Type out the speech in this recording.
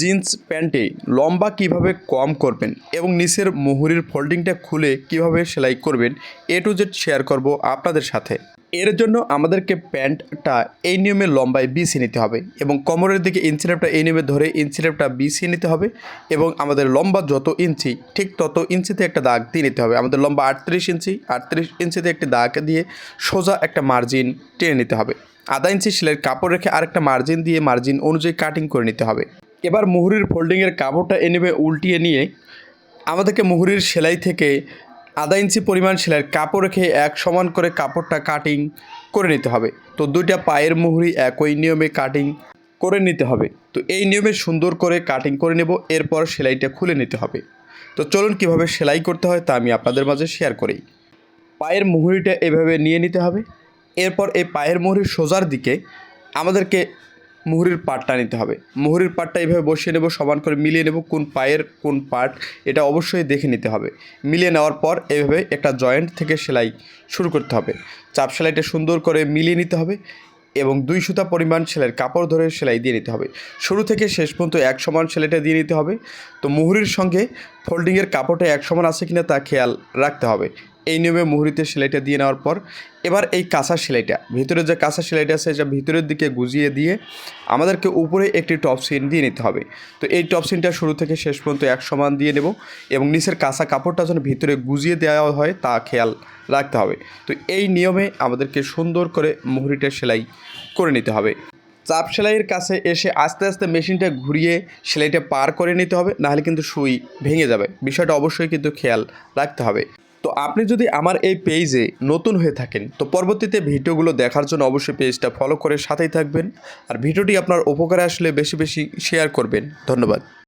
Jeans প্যান্টে লম্বা কীভাবে কম করবেন এবং নিচের মুহুরির ফোল্ডিংটা খুলে কীভাবে সেলাই করবেন, এ টু জেড শেয়ার করব আপনাদের সাথে। এর জন্য আমাদেরকে প্যান্টটা এই নিয়মে লম্বায় বিছিয়ে নিতে হবে এবং কোমরের দিকে ইঞ্চিলেপটা এই নিয়মে ধরে ইঞ্চিলেপটা বিছিয়ে নিতে হবে এবং আমাদের লম্বা যত ইঞ্চি, ঠিক তত ইঞ্চিতে একটা দাগ দিয়ে নিতে হবে। আমাদের লম্বা আটত্রিশ ইঞ্চি, আটত্রিশ ইঞ্চিতে একটি দাগ দিয়ে সোজা একটা মার্জিন টেনে নিতে হবে। আধা ইঞ্চি সেলাইয়ের কাপড় রেখে আরেকটা মার্জিন দিয়ে মার্জিন অনুযায়ী কাটিং করে নিতে হবে। এবার মুহুরির ফোল্ডিংয়ের কাপড়টা এনে উল্টিয়ে নিয়ে আমাদেরকে মুহুরির সেলাই থেকে আধা ইঞ্চি পরিমাণ সেলাইয়ের কাপড় রেখে এক সমান করে কাপড়টা কাটিং করে নিতে হবে। তো দুইটা পায়ের মুহুরি একই নিয়মে কাটিং করে নিতে হবে। তো এই নিয়মে সুন্দর করে কাটিং করে নেব, এরপর সেলাইটা খুলে নিতে হবে। তো চলুন কীভাবে সেলাই করতে হয় তা আমি আপনাদের মাঝে শেয়ার করি। পায়ের মুহুরিটা এভাবে নিয়ে নিতে হবে। এরপর এই পায়ের মুহুরির সোজার দিকে আমাদেরকে মুহুরির পাটটা নিতে হবে। মুহুরির পাটটা এইভাবে বসিয়ে নেব, সমান করে মিলিয়ে নেব কোন পায়ের কোন পার্ট, এটা অবশ্যই দেখে নিতে হবে। মিলিয়ে নেওয়ার পর এইভাবে একটা জয়েন্ট থেকে সেলাই শুরু করতে হবে। চাপ সেলাইটা সুন্দর করে মিলিয়ে নিতে হবে এবং দুই সুতা পরিমাণ সেলাইয়ের কাপড় ধরে সেলাই দিয়ে নিতে হবে। শুরু থেকে শেষ পর্যন্ত এক সমান সেলাইটা দিয়ে নিতে হবে। তো মুহুরির সঙ্গে ফোল্ডিংয়ের কাপড়টা এক সমান আছে কিনা তা খেয়াল রাখতে হবে। এই নিয়মে মুহুরিতে সেলাইটা দিয়ে নেওয়ার পর এবার এই কাঁচা সেলাইটা, ভিতরে যে কাঁচা সেলাইটা আছে, এটা ভিতরের দিকে গুজিয়ে দিয়ে আমাদেরকে উপরে একটি টপ সিন দিয়ে নিতে হবে। তো এই টপ সিনটা শুরু থেকে শেষ পর্যন্ত এক সমান দিয়ে নেব এবং নিচের কাঁচা কাপড়টা যেন ভিতরে গুজিয়ে দেওয়া হয় তা খেয়াল রাখতে হবে। তো এই নিয়মে আমাদেরকে সুন্দর করে মুহুরিটা সেলাই করে নিতে হবে। চাপ সেলাইয়ের কাছে এসে আস্তে আস্তে মেশিনটা ঘুরিয়ে সেলাইটা পার করে নিতে হবে, নাহলে কিন্তু সুই ভেঙে যাবে। বিষয়টা অবশ্যই কিন্তু খেয়াল রাখতে হবে। তো আপনি যদি আমার এই পেজে নতুন হয়ে থাকেন, তো পরবর্তীতে ভিডিওগুলো দেখার জন্য অবশ্যই পেজটা ফলো করে সাথেই থাকবেন। আর ভিডিওটি আপনার উপকারে আসলে বেশি বেশি শেয়ার করবেন। ধন্যবাদ।